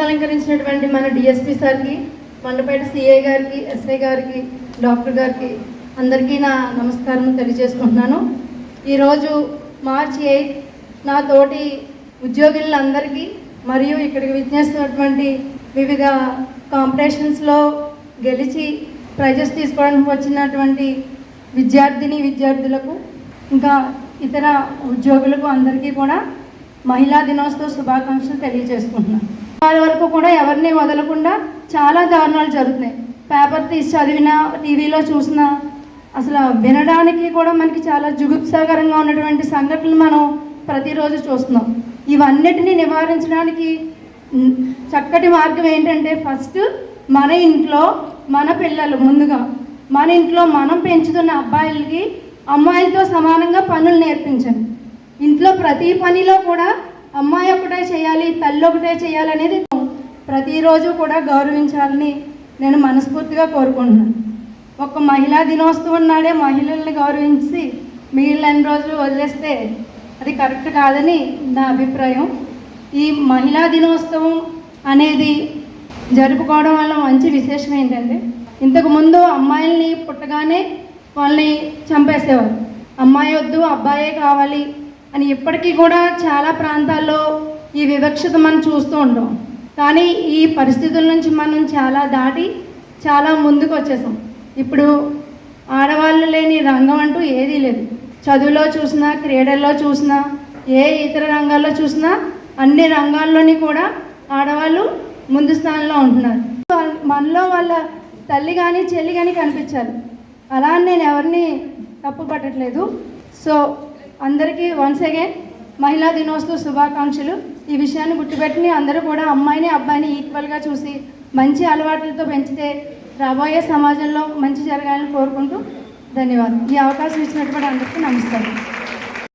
విందు అలంకరించినటువంటి మన డిఎస్పి సార్కి మండపేట సిఐ గారికి ఎస్ఐ గారికి డాక్టర్ గారికి అందరికీ నా నమస్కారం తెలియజేసుకుంటున్నాను. ఈరోజు మార్చి ఎయిత్ నా తోటి ఉద్యోగులందరికీ మరియు ఇక్కడికి విచ్చేస్తున్నటువంటి వివిధ కాంపిటీషన్స్లో గెలిచి ప్రైజెస్ తీసుకోవడానికి వచ్చినటువంటి విద్యార్థిని విద్యార్థులకు ఇంకా ఇతర ఉద్యోగులకు అందరికీ కూడా మహిళా దినోత్సవ శుభాకాంక్షలు తెలియజేసుకుంటున్నాను. వాళ్ళ వరకు కూడా ఎవరిని వదలకుండా చాలా దారుణాలు జరుగుతున్నాయి. పేపర్ తీసి చదివినా టీవీలో చూసినా అసలు వినడానికి కూడా మనకి చాలా జుగుప్సాకరంగా ఉన్నటువంటి సంఘటనలు మనం ప్రతిరోజు చూస్తున్నాం. ఇవన్నిటిని నివారించడానికి చక్కటి మార్గం ఏంటంటే ఫస్ట్ మన ఇంట్లో మన పిల్లలు ముందుగా మన ఇంట్లో మనం పెంచుతున్న అబ్బాయిలకి అమ్మాయిలతో సమానంగా పనులు నేర్పించండి. ఇంట్లో ప్రతి పనిలో కూడా అమ్మాయి ఒకటే చేయాలి తల్లి ఒకటే చేయాలి అనేది ప్రతిరోజు కూడా గౌరవించాలని నేను మనస్ఫూర్తిగా కోరుకుంటున్నాను. ఒక మహిళా దినోత్సవం నాడే మహిళల్ని గౌరవించి మిగిలిన రోజులు వదిలేస్తే అది కరెక్ట్ కాదని నా అభిప్రాయం. ఈ మహిళా దినోత్సవం అనేది జరుపుకోవడం వల్ల మంచి విశేషం ఏంటంటే ఇంతకుముందు అమ్మాయిల్ని పుట్టగానే వాళ్ళని చంపేసేవారు. అమ్మాయి వద్దు అబ్బాయే కావాలి అని ఇప్పటికీ కూడా చాలా ప్రాంతాల్లో ఈ వివక్షత మనం చూస్తూ ఉంటాం కానీ ఈ పరిస్థితుల నుంచి మనం చాలా దాటి చాలా ముందుకు వచ్చేసాం. ఇప్పుడు ఆడవాళ్ళు లేని రంగం అంటూ ఏదీ లేదు. చదువులో చూసినా క్రీడల్లో చూసినా ఏ ఇతర రంగాల్లో చూసినా అన్ని రంగాల్లోని కూడా ఆడవాళ్ళు ముందు స్థానంలో ఉంటున్నారు. మనలో వాళ్ళ తల్లి కానీ చెల్లి కానీ కనిపించాలి అలా నేను ఎవరిని తప్పు పట్టట్లేదు. సో అందరికీ వన్స్ అగైన్ మహిళా దినోత్సవ శుభాకాంక్షలు. ఈ విషయాన్ని గుర్తుపెట్టుకుని అందరూ కూడా అమ్మాయిని అబ్బాయిని ఈక్వల్గా చూసి మంచి అలవాట్లతో పెంచితే రాబోయే సమాజంలో మంచి జరగాలని కోరుకుంటూ ధన్యవాదాలు. ఈ అవకాశం ఇచ్చినటువంటి అందరికీ నమస్కారం.